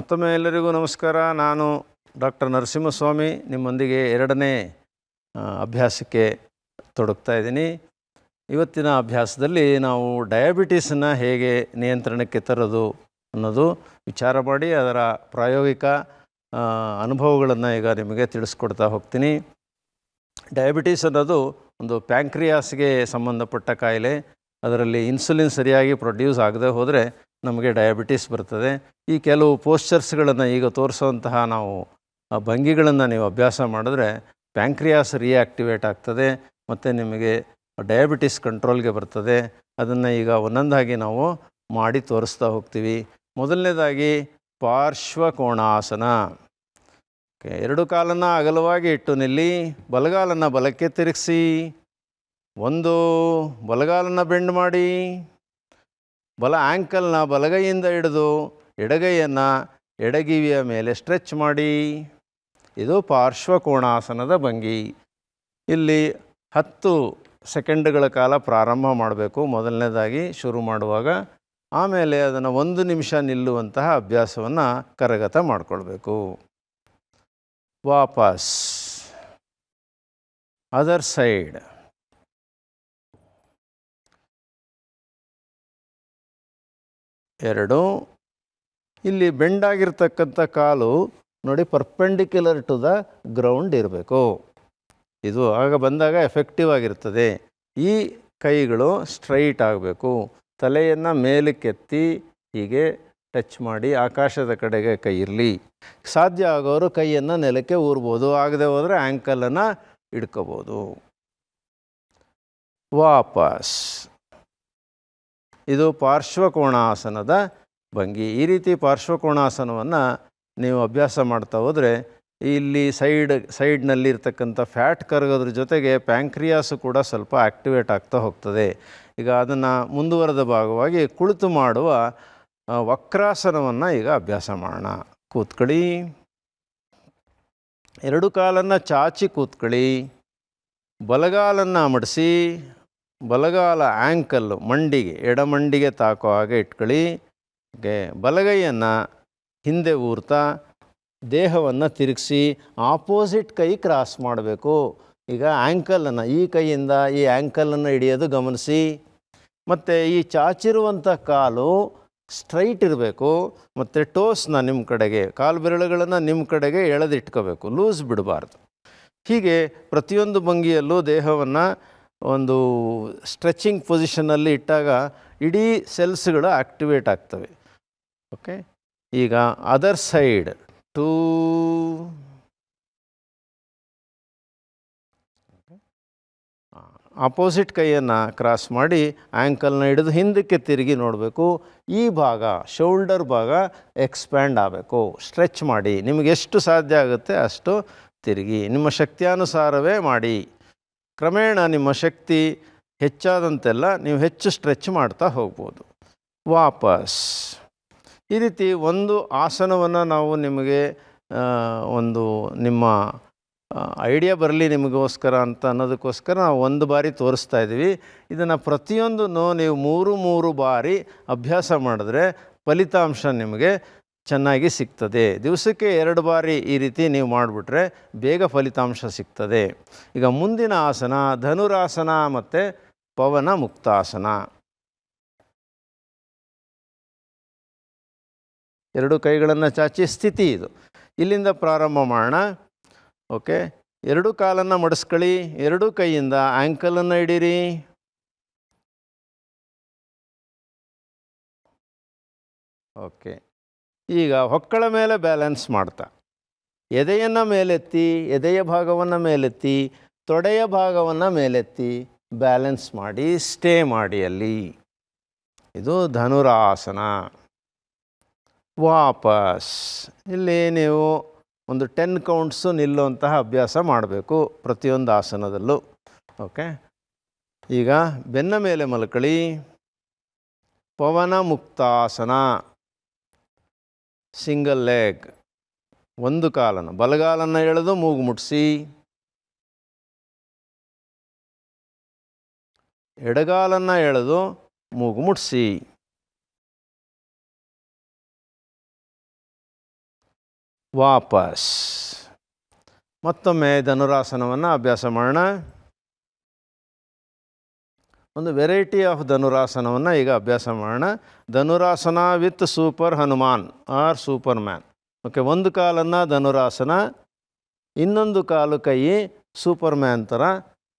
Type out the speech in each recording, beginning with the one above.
ಮತ್ತೊಮ್ಮೆ ಎಲ್ಲರಿಗೂ ನಮಸ್ಕಾರ. ನಾನು ಡಾಕ್ಟರ್ ನರಸಿಂಹಸ್ವಾಮಿ. ನಿಮ್ಮೊಂದಿಗೆ ಎರಡನೇ ಅಭ್ಯಾಸಕ್ಕೆ ತೊಡಗ್ತಾ ಇದ್ದೀನಿ. ಇವತ್ತಿನ ಅಭ್ಯಾಸದಲ್ಲಿ ನಾವು ಡಯಾಬಿಟೀಸನ್ನು ಹೇಗೆ ನಿಯಂತ್ರಣಕ್ಕೆ ತರೋದು ಅನ್ನೋದು ವಿಚಾರ ಮಾಡಿ, ಅದರ ಪ್ರಾಯೋಗಿಕ ಅನುಭವಗಳನ್ನು ಈಗ ನಿಮಗೆ ತಿಳಿಸ್ಕೊಡ್ತಾ ಹೋಗ್ತೀನಿ. ಡಯಾಬಿಟೀಸ್ ಅನ್ನೋದು ಒಂದು ಪ್ಯಾಂಕ್ರಿಯಾಸ್ಗೆ ಸಂಬಂಧಪಟ್ಟ ಕಾಯಿಲೆ. ಅದರಲ್ಲಿ ಇನ್ಸುಲಿನ್ ಸರಿಯಾಗಿ ಪ್ರೊಡ್ಯೂಸ್ ಆಗದೆ ಹೋದರೆ ನಮಗೆ ಡಯಾಬಿಟೀಸ್ ಬರ್ತದೆ. ಈ ಕೆಲವು ಪೋಸ್ಚರ್ಸ್ಗಳನ್ನು ಈಗ ತೋರಿಸುವಂತಹ ನಾವು ಭಂಗಿಗಳನ್ನು ನೀವು ಅಭ್ಯಾಸ ಮಾಡಿದ್ರೆ ಪ್ಯಾಂಕ್ರಿಯಾಸ್ ರಿಯಾಕ್ಟಿವೇಟ್ ಆಗ್ತದೆ, ಮತ್ತು ನಿಮಗೆ ಡಯಾಬಿಟಿಸ್ ಕಂಟ್ರೋಲ್ಗೆ ಬರ್ತದೆ. ಅದನ್ನು ಈಗ ಒಂದೊಂದಾಗಿ ನಾವು ಮಾಡಿ ತೋರಿಸ್ತಾ ಹೋಗ್ತೀವಿ. ಮೊದಲನೇದಾಗಿ ಪಾರ್ಶ್ವಕೋಣಾಸನ. ಓಕೆ, ಎರಡು ಕಾಲನ್ನು ಅಗಲವಾಗಿ ಇಟ್ಟು ನಿಲ್ಲಿ, ಬಲಗಾಲನ್ನು ಬಲಕ್ಕೆ ತಿರುಗಿಸಿ. ಒಂದು, ಬಲಗಾಲನ್ನು ಬೆಂಡ್ ಮಾಡಿ. ಬಲ ಆ್ಯಂಕಲ್ನ ಬಲಗೈಯಿಂದ ಹಿಡಿದು ಎಡಗೈಯನ್ನು ಎಡಗಿವಿಯ ಮೇಲೆ ಸ್ಟ್ರೆಚ್ ಮಾಡಿ. ಇದು ಪಾರ್ಶ್ವಕೋಣಾಸನದ ಭಂಗಿ. ಇಲ್ಲಿ ಹತ್ತು ಸೆಕೆಂಡ್ಗಳ ಕಾಲ ಪ್ರಾರಂಭ ಮಾಡಬೇಕು. ಮೊದಲನೇದಾಗಿ ಶುರು ಮಾಡುವಾಗ ಆಮೇಲೆ ಅದನ್ನು ಒಂದು ನಿಮಿಷ ನಿಲ್ಲುವಂತಹ ಅಭ್ಯಾಸವನ್ನು ಕರಗತ ಮಾಡಿಕೊಳ್ಬೇಕು. ವಾಪಸ್. ಅದರ್ ಸೈಡ್ ಎರಡು. ಇಲ್ಲಿ ಬೆಂಡಾಗಿರ್ತಕ್ಕಂಥ ಕಾಲು ನೋಡಿ ಪರ್ಪೆಂಡಿಕ್ಯುಲರ್ ಟು ದ ಗ್ರೌಂಡ್ ಇರಬೇಕು. ಇದು ಆಗ ಬಂದಾಗ ಎಫೆಕ್ಟಿವ್ ಆಗಿರ್ತದೆ. ಈ ಕೈಗಳು ಸ್ಟ್ರೈಟ್ ಆಗಬೇಕು. ತಲೆಯನ್ನು ಮೇಲಕ್ಕೆತ್ತಿ ಹೀಗೆ ಟಚ್ ಮಾಡಿ ಆಕಾಶದ ಕಡೆಗೆ ಕೈ ಇರಲಿ. ಸಾಧ್ಯ ಆಗೋರು ಕೈಯನ್ನು ನೆಲಕ್ಕೆ ಊರ್ಬೋದು. ಆಗದೆ ಹೋದರೆ ಆ್ಯಂಕಲನ್ನು ಇಡ್ಕೋಬೋದು ವಾಪಸ್. ಇದು ಪಾರ್ಶ್ವಕೋಣಾಸನದ ಭಂಗಿ. ಈ ರೀತಿ ಪಾರ್ಶ್ವಕೋಣಾಸನವನ್ನು ನೀವು ಅಭ್ಯಾಸ ಮಾಡ್ತಾ ಹೋದರೆ ಇಲ್ಲಿ ಸೈಡ್ ಸೈಡ್ನಲ್ಲಿ ಇರ್ತಕ್ಕಂಥ ಫ್ಯಾಟ್ ಕರಗೋದ್ರ ಜೊತೆಗೆ ಪ್ಯಾಂಕ್ರಿಯಾಸು ಕೂಡ ಸ್ವಲ್ಪ ಆ್ಯಕ್ಟಿವೇಟ್ ಆಗ್ತಾ ಹೋಗ್ತದೆ. ಈಗ ಅದನ್ನು ಮುಂದುವರೆದ ಭಾಗವಾಗಿ ಕುಳಿತು ಮಾಡುವ ವಕ್ರಾಸನವನ್ನು ಈಗ ಅಭ್ಯಾಸ ಮಾಡೋಣ. ಕೂತ್ಕೊಳ್ಳಿ. ಎರಡು ಕಾಲನ್ನು ಚಾಚಿ ಕೂತ್ಕೊಳ್ಳಿ. ಬಲಗಾಲನ್ನು ಮಡಿಸಿ ಬಲಗಾಲ ಆ್ಯಂಕಲ್ಲು ಮಂಡಿಗೆ, ಎಡಮಂಡಿಗೆ ತಾಕೋ ಹಾಗೆ ಇಟ್ಕೊಳ್ಳಿ. ಓಕೆ ಬಲಗೈಯನ್ನು ಹಿಂದೆ ಊರ್ತಾ ದೇಹವನ್ನು ತಿರುಗಿಸಿ ಆಪೋಸಿಟ್ ಕೈ ಕ್ರಾಸ್ ಮಾಡಬೇಕು. ಈಗ ಆ್ಯಂಕಲನ್ನು ಈ ಕೈಯಿಂದ ಈ ಆ್ಯಂಕಲನ್ನು ಹಿಡಿಯೋದು ಗಮನಿಸಿ. ಮತ್ತು ಈ ಚಾಚಿರುವಂಥ ಕಾಲು ಸ್ಟ್ರೈಟ್ ಇರಬೇಕು. ಮತ್ತು ಟೋಸ್ನ ನಿಮ್ಮ ಕಡೆಗೆ, ಕಾಲು ಬೆರಳುಗಳನ್ನು ನಿಮ್ಮ ಕಡೆಗೆ ಎಳೆದಿಟ್ಕೋಬೇಕು. ಲೂಸ್ ಬಿಡಬಾರ್ದು. ಹೀಗೆ ಪ್ರತಿಯೊಂದು ಭಂಗಿಯಲ್ಲೂ ದೇಹವನ್ನು ಒಂದು ಸ್ಟ್ರೆಚಿಂಗ್ ಪೊಸಿಷನಲ್ಲಿ ಇಟ್ಟಾಗ ಇಡೀ ಸೆಲ್ಸ್ಗಳು ಆಕ್ಟಿವೇಟ್ ಆಗ್ತವೆ. ಓಕೆ ಈಗ ಅದರ್ ಸೈಡ್ ಟೂ ಅಪೋಸಿಟ್ ಕೈಯನ್ನು ಕ್ರಾಸ್ ಮಾಡಿ ಆ್ಯಂಕಲ್ನ ಹಿಡಿದು ಹಿಂದಕ್ಕೆ ತಿರುಗಿ ನೋಡಬೇಕು. ಈ ಭಾಗ ಶೋಲ್ಡರ್ ಭಾಗ ಎಕ್ಸ್ಪ್ಯಾಂಡ್ ಆಗಬೇಕು. ಸ್ಟ್ರೆಚ್ ಮಾಡಿ. ನಿಮಗೆ ಎಷ್ಟು ಸಾಧ್ಯ ಆಗುತ್ತೆ ಅಷ್ಟು ತಿರುಗಿ. ನಿಮ್ಮ ಶಕ್ತಿಯಾನುಸಾರವೇ ಮಾಡಿ. ಕ್ರಮೇಣ ನಿಮ್ಮ ಶಕ್ತಿ ಹೆಚ್ಚಾದಂತೆಲ್ಲ ನೀವು ಹೆಚ್ಚು ಸ್ಟ್ರೆಚ್ ಮಾಡ್ತಾ ಹೋಗ್ಬೋದು. ವಾಪಸ್. ಈ ರೀತಿ ಒಂದು ಆಸನವನ್ನು ನಾವು ನಿಮಗೆ ಒಂದು ನಿಮ್ಮ ಐಡಿಯಾ ಬರಲಿ ನಿಮಗೋಸ್ಕರ ಅಂತ ಅನ್ನೋದಕ್ಕೋಸ್ಕರ ನಾವು ಒಂದು ಬಾರಿ ತೋರಿಸ್ತಾ ಇದ್ದೀವಿ. ಇದನ್ನು ಪ್ರತಿಯೊಂದನ್ನು ನೀವು ಮೂರು ಮೂರು ಬಾರಿ ಅಭ್ಯಾಸ ಮಾಡಿದ್ರೆ ಫಲಿತಾಂಶ ನಿಮಗೆ ಚೆನ್ನಾಗಿ ಸಿಗ್ತದೆ. ದಿವಸಕ್ಕೆ ಎರಡು ಬಾರಿ ಈ ರೀತಿ ನೀವು ಮಾಡಿಬಿಟ್ರೆ ಬೇಗ ಫಲಿತಾಂಶ ಸಿಗ್ತದೆ. ಈಗ ಮುಂದಿನ ಆಸನ ಧನುರಾಸನ ಮತ್ತು ಪವನ ಮುಕ್ತಾಸನ. ಎರಡು ಕೈಗಳನ್ನು ಚಾಚಿ ಸ್ಥಿತಿ ಇದು. ಇಲ್ಲಿಂದ ಪ್ರಾರಂಭ ಮಾಡೋಣ. ಓಕೆ. ಎರಡು ಕಾಲನ್ನು ಮಡಿಸ್ಕೊಳ್ಳಿ. ಎರಡೂ ಕೈಯಿಂದ ಆ್ಯಂಕಲನ್ನು ಹಿಡೀರಿ. ಓಕೆ. ಈಗ ಹೊಕ್ಕಳ ಮೇಲೆ ಬ್ಯಾಲೆನ್ಸ್ ಮಾಡ್ತಾ. ಎದೆಯನ್ನು ಮೇಲೆತ್ತಿ, ಎದೆಯ ಭಾಗವನ್ನು ಮೇಲೆತ್ತಿ, ತೊಡೆಯ ಭಾಗವನ್ನು ಮೇಲೆತ್ತಿ ಬ್ಯಾಲೆನ್ಸ್ ಮಾಡಿ ಸ್ಟೇ ಮಾಡಿ ಅಲ್ಲಿ. ಇದು ಧನುರಾಸನ. ವಾಪಸ್. ಇಲ್ಲಿ ನೀವು ಒಂದು ಟೆನ್ ಕೌಂಟ್ಸು ನಿಲ್ಲುವಂತಹ ಅಭ್ಯಾಸ ಮಾಡಬೇಕು ಪ್ರತಿಯೊಂದು ಆಸನದಲ್ಲೂ. ಓಕೆ ಈಗ ಬೆನ್ನ ಮೇಲೆ ಮಲ್ಕಳಿ. ಪವನ ಮುಕ್ತಾಸನ. ಸಿಂಗಲ್ ಲೆಗ್ ಒಂದು ಕಾಲನ್ನು ಬಲಗಾಲನ್ನು ಎಳೆದು ಮೂಗು ಮುಟ್ಟಿಸಿ ಎಡಗಾಲನ್ನು ಎಳೆದು ಮೂಗು ಮುಟ್ಟಿಸಿ ವಾಪಸ್. ಮತ್ತೊಮ್ಮೆ ಧನುರಾಸನವನ್ನು ಅಭ್ಯಾಸ ಮಾಡೋಣ. ಒಂದು ವೆರೈಟಿ ಆಫ್ ಧನುರಾಸನವನ್ನು ಈಗ ಅಭ್ಯಾಸ ಮಾಡೋಣ. Dhanurasana with super Hanuman or superman okay, ಒಂದು ಕಾಲನ್ನು ಧನುರಾಸನ, ಇನ್ನೊಂದು ಕಾಲು ಕೈ ಸೂಪರ್ ಮ್ಯಾನ್ ಥರ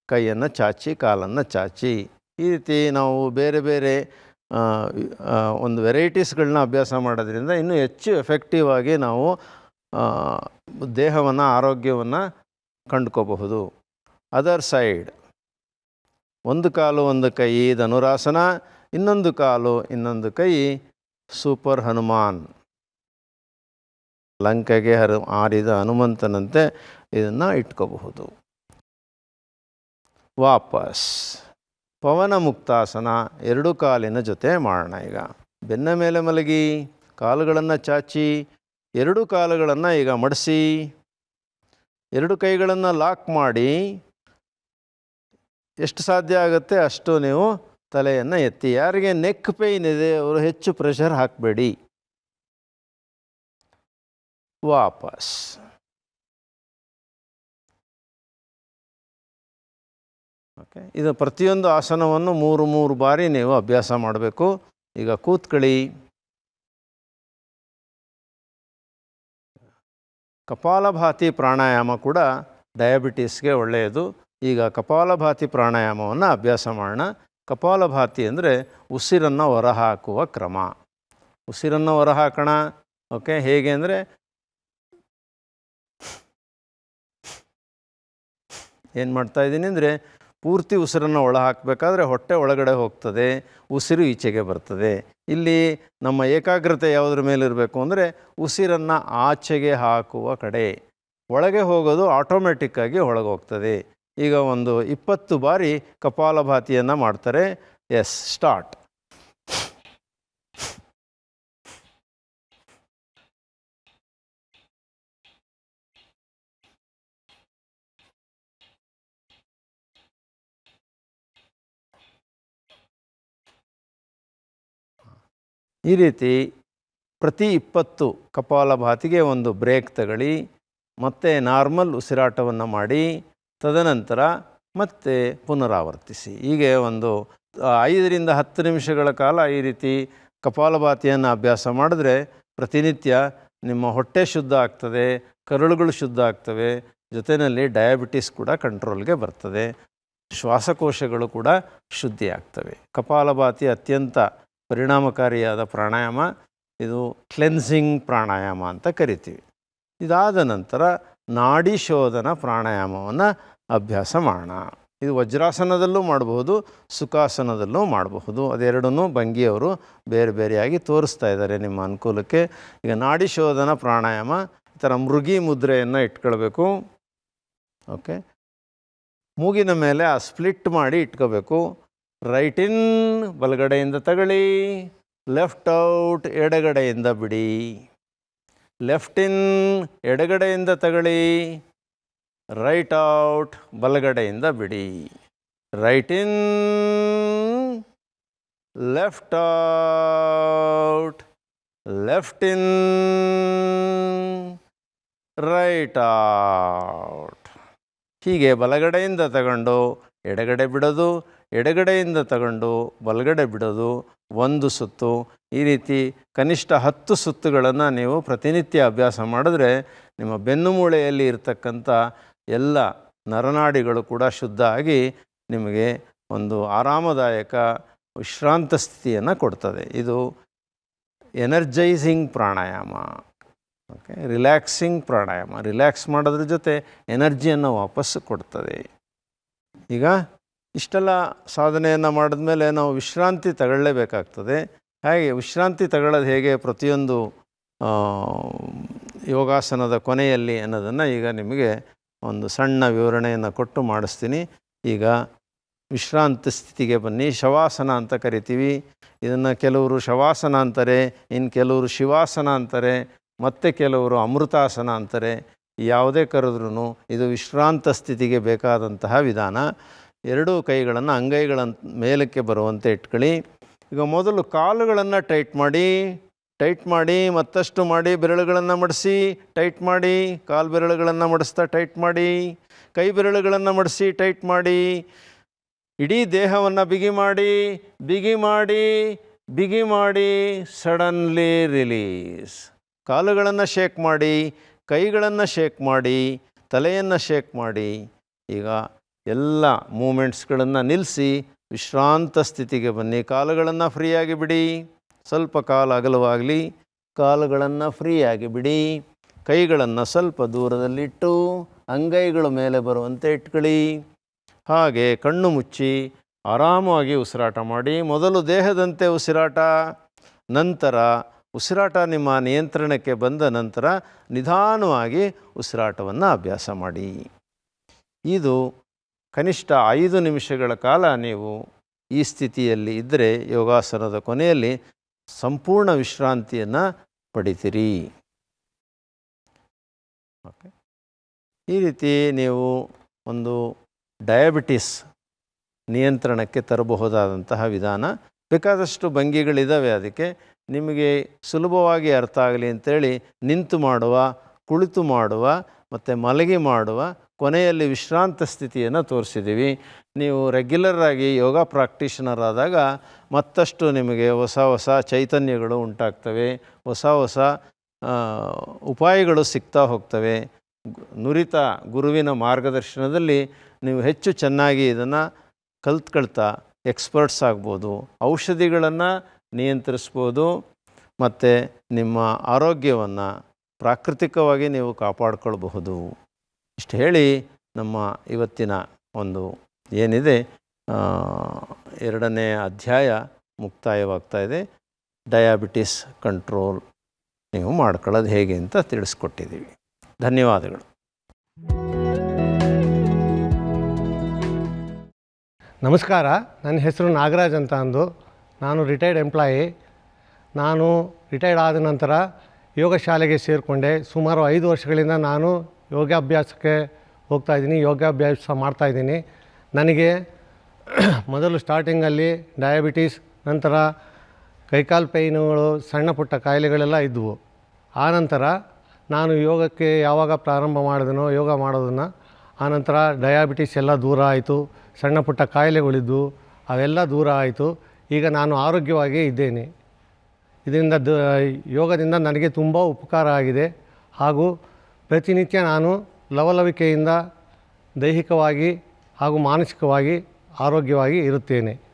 ಕೈಯನ್ನು ಚಾಚಿ, ಕಾಲನ್ನು ಚಾಚಿ. ಈ ರೀತಿ ನಾವು ಬೇರೆ ಬೇರೆ ಒಂದು ವೆರೈಟೀಸ್ಗಳನ್ನ ಅಭ್ಯಾಸ ಮಾಡೋದ್ರಿಂದ ಇನ್ನೂ ಹೆಚ್ಚು ಎಫೆಕ್ಟಿವ್ ಆಗಿ ನಾವು ದೇಹವನ್ನು, ಆರೋಗ್ಯವನ್ನು ಕಂಡುಕೋಬಹುದು. ಅದರ್ ಸೈಡ್, ಒಂದು ಕಾಲು ಒಂದು ಕೈ ಧನುರಾಸನ ಇನ್ನೊಂದು ಕಾಲು, ಇನ್ನೊಂದು ಕೈ, ಸೂಪರ್ ಹನುಮಾನ್. ಲಂಕೆಗೆ ಹರು, ಆರಿದ ಹನುಮಂತನಂತೆ ಇದನ್ನು ಇಟ್ಕೋಬಹುದು. ವಾಪಸ್. ಪವನ ಮುಕ್ತಾಸನ, ಎರಡು ಕಾಲಿನ ಜೊತೆ ಮಾಡೋಣ ಈಗ. ಬೆನ್ನ ಮೇಲೆ ಮಲಗಿ, ಕಾಲುಗಳನ್ನು ಚಾಚಿ, ಎರಡು ಕಾಲುಗಳನ್ನು ಈಗ ಮಡಿಸಿ, ಎರಡು ಕೈಗಳನ್ನು ಲಾಕ್ ಮಾಡಿ, ಎಷ್ಟು ಸಾಧ್ಯ ಆಗುತ್ತೆ ಅಷ್ಟು ನೀವು ತಲೆಯನ್ನು ಎತ್ತಿ. ಯಾರಿಗೆ ನೆಕ್ ಪೇಯ್ನ್ ಇದೆ, ಅವರು ಹೆಚ್ಚು ಪ್ರೆಷರ್ ಹಾಕಬೇಡಿ. ವಾಪಸ್. ಓಕೆ ಇದು ಪ್ರತಿಯೊಂದು ಆಸನವನ್ನು ಮೂರು ಮೂರು ಬಾರಿ ನೀವು ಅಭ್ಯಾಸ ಮಾಡಬೇಕು. ಈಗ ಕೂತ್ಕಳಿ ಕಪಾಲಭಾತಿ ಪ್ರಾಣಾಯಾಮ ಕೂಡ ಡಯಾಬಿಟೀಸ್ಗೆ ಒಳ್ಳೆಯದು. ಈಗ ಕಪಾಲಭಾತಿ ಪ್ರಾಣಾಯಾಮವನ್ನು ಅಭ್ಯಾಸ ಮಾಡೋಣ. ಕಪಾಲಭಾತಿ ಅಂದರೆ ಉಸಿರನ್ನು ಹೊರಹಾಕುವ ಕ್ರಮ. ಉಸಿರನ್ನು ಹೊರಹಾಕೋಣ, ಓಕೆ, ಹೇಗೆ ಅಂದರೆ ಏನು ಮಾಡ್ತಾ ಇದ್ದೀನಿ ಅಂದರೆ ಪೂರ್ತಿ ಉಸಿರನ್ನು ಒಳ ಹಾಕಬೇಕಾದ್ರೆ ಹೊಟ್ಟೆ ಒಳಗಡೆ ಹೋಗ್ತದೆ, ಉಸಿರು ಈಚೆಗೆ ಬರ್ತದೆ. ಇಲ್ಲಿ ನಮ್ಮ ಏಕಾಗ್ರತೆ ಯಾವುದ್ರ ಮೇಲೆ ಇರಬೇಕು ಅಂದರೆ ಉಸಿರನ್ನು ಆಚೆಗೆ ಹಾಕುವ ಕಡೆ. ಒಳಗೆ ಹೋಗೋದು ಆಟೋಮೆಟಿಕ್ಕಾಗಿ ಒಳಗೆ ಹೋಗ್ತದೆ. ಈಗ ಒಂದು ಇಪ್ಪತ್ತು ಬಾರಿ ಕಪಾಲಭಾತಿಯನ್ನು ಮಾಡ್ತಾರೆ. Yes, start. ಈ ರೀತಿ ಪ್ರತಿ ಇಪ್ಪತ್ತು ಕಪಾಲಭಾತಿಗೆ ಒಂದು ಬ್ರೇಕ್ ತಗೊಳ್ಳಿ. ಮತ್ತೆ ನಾರ್ಮಲ್ ಉಸಿರಾಟವನ್ನು ಮಾಡಿ. ತದನಂತರ ಮತ್ತೆ ಪುನರಾವರ್ತಿಸಿ. ಹೀಗೆ ಒಂದು ಐದರಿಂದ ಹತ್ತು ನಿಮಿಷಗಳ ಕಾಲ ಈ ರೀತಿ ಕಪಾಲಭಾತಿಯನ್ನು ಅಭ್ಯಾಸ ಮಾಡಿದ್ರೆ ಪ್ರತಿನಿತ್ಯ ನಿಮ್ಮ ಹೊಟ್ಟೆ ಶುದ್ಧ ಆಗ್ತದೆ, ಕರುಳುಗಳು ಶುದ್ಧ ಆಗ್ತವೆ, ಜೊತೆಯಲ್ಲಿ ಡಯಾಬಿಟಿಸ್ ಕೂಡ ಕಂಟ್ರೋಲ್ಗೆ ಬರ್ತದೆ, ಶ್ವಾಸಕೋಶಗಳು ಕೂಡ ಶುದ್ಧಿ ಆಗ್ತವೆ. ಕಪಾಲಭಾತಿ ಅತ್ಯಂತ ಪರಿಣಾಮಕಾರಿಯಾದ ಪ್ರಾಣಾಯಾಮ, ಇದು ಕ್ಲೆನ್ಸಿಂಗ್ ಪ್ರಾಣಾಯಾಮ ಅಂತ ಕರಿತೀವಿ. ಇದಾದ ನಂತರ ನಾಡಿ ಶೋಧನ ಪ್ರಾಣಾಯಾಮವನ್ನು ಅಭ್ಯಾಸ ಮಾಡೋಣ. ಇದು ವಜ್ರಾಸನದಲ್ಲೂ ಮಾಡಬಹುದು, ಸುಖಾಸನದಲ್ಲೂ ಮಾಡಬಹುದು. ಅದೆರಡನ್ನೂ ಭಂಗಿಯವರು ಬೇರೆ ಬೇರೆಯಾಗಿ ತೋರಿಸ್ತಾ ಇದ್ದಾರೆ ನಿಮ್ಮ ಅನುಕೂಲಕ್ಕೆ. ಈಗ ನಾಡಿ ಶೋಧನ ಪ್ರಾಣಾಯಾಮ, ಈ ಥರ ಮೃಗಿ ಮುದ್ರೆಯನ್ನು ಇಟ್ಕೊಳ್ಬೇಕು. ಓಕೆ. ಮೂಗಿನ ಮೇಲೆ ಆ ಸ್ಪ್ಲಿಟ್ ಮಾಡಿ ಇಟ್ಕೋಬೇಕು. ರೈಟ್ ಇನ್ ಬಲಗಡೆಯಿಂದ ತಗೊಳ್ಳಿ, ಲೆಫ್ಟ್ ಔಟ್ ಎಡಗಡೆಯಿಂದ ಬಿಡಿ. ಲೆಫ್ಟ್ ಇನ್ ಎಡಗಡೆಯಿಂದ ತಗೊಳ್ಳಿ, ರೈಟ್ ಔಟ್ ಬಲಗಡೆಯಿಂದ ಬಿಡಿ. Right in left out, left in right out. ಹೀಗೆ ಬಲಗಡೆಯಿಂದ ತಗೊಂಡು ಎಡಗಡೆ ಬಿಡೋದು, ಎಡಗಡೆಯಿಂದ ತಗೊಂಡು ಬಲಗಡೆ ಬಿಡೋದು, ಒಂದು ಸುತ್ತು. ಈ ರೀತಿ ಕನಿಷ್ಠ ಹತ್ತು ಸುತ್ತುಗಳನ್ನು ನೀವು ಪ್ರತಿನಿತ್ಯ ಅಭ್ಯಾಸ ಮಾಡಿದ್ರೆ ನಿಮ್ಮ ಬೆನ್ನು ಮೂಳೆಯಲ್ಲಿ ಇರತಕ್ಕಂಥ ಎಲ್ಲ ನರನಾಡಿಗಳು ಕೂಡ ಶುದ್ಧ ಆಗಿ ನಿಮಗೆ ಒಂದು ಆರಾಮದಾಯಕ, ವಿಶ್ರಾಂತ ಸ್ಥಿತಿಯನ್ನು ಕೊಡ್ತದೆ. ಇದು energising pranayama. Okay, relaxing pranayama. Relax ಮಾಡೋದ್ರ ಜೊತೆ ಎನರ್ಜಿಯನ್ನು ವಾಪಸ್ಸು ಕೊಡ್ತದೆ. ಈಗ ಇಷ್ಟೆಲ್ಲ ಸಾಧನೆಯನ್ನು ಮಾಡಿದ್ಮೇಲೆ ನಾವು ವಿಶ್ರಾಂತಿ ತಗೊಳ್ಳೇಬೇಕಾಗ್ತದೆ. ಹಾಗೆ ವಿಶ್ರಾಂತಿ ತಗೊಳ್ಳೋದು ಹೇಗೆ ಪ್ರತಿಯೊಂದು ಯೋಗಾಸನದ ಕೊನೆಯಲ್ಲಿ ಅನ್ನೋದನ್ನು ಈಗ ನಿಮಗೆ ಒಂದು ಸಣ್ಣ ವಿವರಣೆಯನ್ನು ಕೊಟ್ಟು ಮಾಡಿಸ್ತೀನಿ. ಈಗ ವಿಶ್ರಾಂತಿ ಸ್ಥಿತಿಗೆ ಬನ್ನಿ. ಶವಾಸನ ಅಂತ ಕರಿತೀವಿ. ಇದನ್ನು ಕೆಲವರು ಶವಾಸನ ಅಂತಾರೆ ಇನ್ನು ಕೆಲವರು ಶಿವಾಸನ ಅಂತಾರೆ, ಮತ್ತು ಕೆಲವರು ಅಮೃತಾಸನ ಅಂತಾರೆ. ಯಾವುದೇ ಕರೆದ್ರೂ ಇದು ವಿಶ್ರಾಂತ ಸ್ಥಿತಿಗೆ ಬೇಕಾದಂತಹ ವಿಧಾನ. ಎರಡೂ ಕೈಗಳನ್ನು ಅಂಗೈಗಳ ಮೇಲಕ್ಕೆ ಬರುವಂತೆ ಇಟ್ಕೊಳ್ಳಿ. ಈಗ ಮೊದಲು ಕಾಲುಗಳನ್ನು ಟೈಟ್ ಮಾಡಿ ಟೈಟ್ ಮಾಡಿ, ಮತ್ತಷ್ಟು ಮಾಡಿ, ಬೆರಳುಗಳನ್ನು ಮಡಿಸಿ, ಟೈಟ್ ಮಾಡಿ, ಕಾಲು ಬೆರಳುಗಳನ್ನು ಮಡಿಸ್ತಾ ಟೈಟ್ ಮಾಡಿ, ಕೈ ಬೆರಳುಗಳನ್ನು ಮಡಿಸಿ ಟೈಟ್ ಮಾಡಿ, ಇಡೀ ದೇಹವನ್ನು ಬಿಗಿ ಮಾಡಿ ಬಿಗಿ ಮಾಡಿ ಬಿಗಿ ಮಾಡಿ, ಸಡನ್ಲಿ ರಿಲೀಸ್. ಕಾಲುಗಳನ್ನು ಶೇಕ್ ಮಾಡಿ ಕೈಗಳನ್ನು ಶೇಕ್ ಮಾಡಿ, ತಲೆಯನ್ನು ಶೇಕ್ ಮಾಡಿ, ಈಗ ಎಲ್ಲ ಮೂಮೆಂಟ್ಸ್ಗಳನ್ನು ನಿಲ್ಲಿಸಿ ವಿಶ್ರಾಂತ ಸ್ಥಿತಿಗೆ ಬನ್ನಿ. ಕಾಲುಗಳನ್ನು ಫ್ರೀಯಾಗಿ ಬಿಡಿ. ಸ್ವಲ್ಪ ಕಾಲು ಅಗಲವಾಗಲಿ, ಕಾಲುಗಳನ್ನು ಫ್ರೀಯಾಗಿ ಬಿಡಿ. ಕೈಗಳನ್ನು ಸ್ವಲ್ಪ ದೂರದಲ್ಲಿಟ್ಟು, ಅಂಗೈಗಳು ಮೇಲೆ ಬರುವಂತೆ ಇಟ್ಕೊಳ್ಳಿ. ಹಾಗೆ ಕಣ್ಣು ಮುಚ್ಚಿ, ಆರಾಮವಾಗಿ ಉಸಿರಾಟ ಮಾಡಿ. ಮೊದಲು ದೇಹದಂತೆ ಉಸಿರಾಟ, ನಂತರ ಉಸಿರಾಟ ನಿಮ್ಮ ನಿಯಂತ್ರಣಕ್ಕೆ ಬಂದ ನಂತರ ನಿಧಾನವಾಗಿ ಉಸಿರಾಟವನ್ನು ಅಭ್ಯಾಸ ಮಾಡಿ. ಇದು ಕನಿಷ್ಠ ಐದು ನಿಮಿಷಗಳ ಕಾಲ ನೀವು ಈ ಸ್ಥಿತಿಯಲ್ಲಿ ಇದ್ದರೆ ಯೋಗಾಸನದ ಕೊನೆಯಲ್ಲಿ ಸಂಪೂರ್ಣ ವಿಶ್ರಾಂತಿಯನ್ನು ಪಡಿತೀರಿ. ಓಕೆ. ಈ ರೀತಿ ನೀವು ಒಂದು ಡಯಾಬಿಟಿಸ್ ನಿಯಂತ್ರಣಕ್ಕೆ ತರಬಹುದಾದಂತಹ ವಿಧಾನ ಬೇಕಾದಷ್ಟು ಭಂಗಿಗಳಿದ್ದಾವೆ ಅದಕ್ಕೆ ನಿಮಗೆ ಸುಲಭವಾಗಿ ಅರ್ಥ ಆಗಲಿ ಅಂತೇಳಿ ನಿಂತು ಮಾಡುವ, ಕುಳಿತು ಮಾಡುವ, ಮತ್ತು ಮಲಗಿ ಮಾಡುವ ಕೊನೆಯಲ್ಲಿ ವಿಶ್ರಾಂತ ಸ್ಥಿತಿಯನ್ನು ತೋರಿಸಿದ್ದೀವಿ. ನೀವು ರೆಗ್ಯುಲರ್ ಆಗಿ ಯೋಗ ಪ್ರಾಕ್ಟೀಷನರ್ ಆದಾಗ ಮತ್ತಷ್ಟು ನಿಮಗೆ ಹೊಸ ಹೊಸ ಚೈತನ್ಯಗಳು ಉಂಟಾಗ್ತವೆ. ಹೊಸ ಹೊಸ ಉಪಾಯಗಳು ಸಿಗ್ತಾ ಹೋಗ್ತವೆ. ನುರಿತ ಗುರುವಿನ ಮಾರ್ಗದರ್ಶನದಲ್ಲಿ ನೀವು ಹೆಚ್ಚು ಚೆನ್ನಾಗಿ ಇದನ್ನು ಕಲ್ತ್ಕೊಳ್ತಾ ಎಕ್ಸ್ಪರ್ಟ್ಸ್ ಆಗ್ಬೋದು, ಔಷಧಿಗಳನ್ನು ನಿಯಂತ್ರಿಸ್ಬೋದು, ಮತ್ತು ನಿಮ್ಮ ಆರೋಗ್ಯವನ್ನು ಪ್ರಾಕೃತಿಕವಾಗಿ ನೀವು ಕಾಪಾಡ್ಕೊಳ್ಬಹುದು. ಇಷ್ಟು ಹೇಳಿ ನಮ್ಮ ಇವತ್ತಿನ ಒಂದು ಏನಿದೆ ಎರಡನೇ ಅಧ್ಯಾಯ ಮುಕ್ತಾಯವಾಗ್ತಾ ಇದೆ. ಡಯಾಬಿಟಿಸ್ ಕಂಟ್ರೋಲ್ ನೀವು ಮಾಡ್ಕೊಳ್ಳೋದು ಹೇಗೆ ಅಂತ ತಿಳಿಸ್ಕೊಟ್ಟಿದ್ದೀವಿ. ಧನ್ಯವಾದಗಳು. ನಮಸ್ಕಾರ. ನನ್ನ ಹೆಸರು ನಾಗರಾಜ್ ಅಂತ ಅಂದು. ನಾನು ರಿಟೈರ್ಡ್ ಎಂಪ್ಲಾಯಿ ನಾನು ರಿಟೈರ್ಡ್ ಆದ ನಂತರ ಯೋಗ ಶಾಲೆಗೆ ಸೇರಿಕೊಂಡೆ. ಸುಮಾರು ಐದು ವರ್ಷಗಳಿಂದ ನಾನು ಯೋಗಾಭ್ಯಾಸಕ್ಕೆ ಹೋಗ್ತಾ ಇದ್ದೀನಿ. ಯೋಗಾಭ್ಯಾಸ ಮಾಡ್ತಾಯಿದ್ದೀನಿ ನನಗೆ ಮೊದಲು ಸ್ಟಾರ್ಟಿಂಗಲ್ಲಿ ಡಯಾಬಿಟೀಸ್ ನಂತರ ಕೈಕಾಲು ಪೈನುಗಳು ಸಣ್ಣ ಪುಟ್ಟ ಕಾಯಿಲೆಗಳೆಲ್ಲ ಇದ್ದವು ಆನಂತರ ನಾನು ಯೋಗಕ್ಕೆ ಯಾವಾಗ ಪ್ರಾರಂಭ ಮಾಡಿದನೋ, ಯೋಗ ಮಾಡೋದನ್ನು ಆನಂತರ ಡಯಾಬಿಟಿಸ್ ಎಲ್ಲ ದೂರ ಆಯಿತು, ಸಣ್ಣ ಪುಟ್ಟ ಕಾಯಿಲೆಗಳಿದ್ದು ಅವೆಲ್ಲ ದೂರ ಆಯಿತು. ಈಗ ನಾನು ಆರೋಗ್ಯವಾಗಿಯೇ ಇದ್ದೇನೆ. ಇದರಿಂದ ದ, ಯೋಗದಿಂದ ನನಗೆ ತುಂಬ ಉಪಕಾರ ಆಗಿದೆ. ಹಾಗೂ ಪ್ರತಿನಿತ್ಯ ನಾನು ಲವಲವಿಕೆಯಿಂದ ದೈಹಿಕವಾಗಿ ಹಾಗೂ ಮಾನಸಿಕವಾಗಿ ಆರೋಗ್ಯವಾಗಿ ಇರುತ್ತೇನೆ.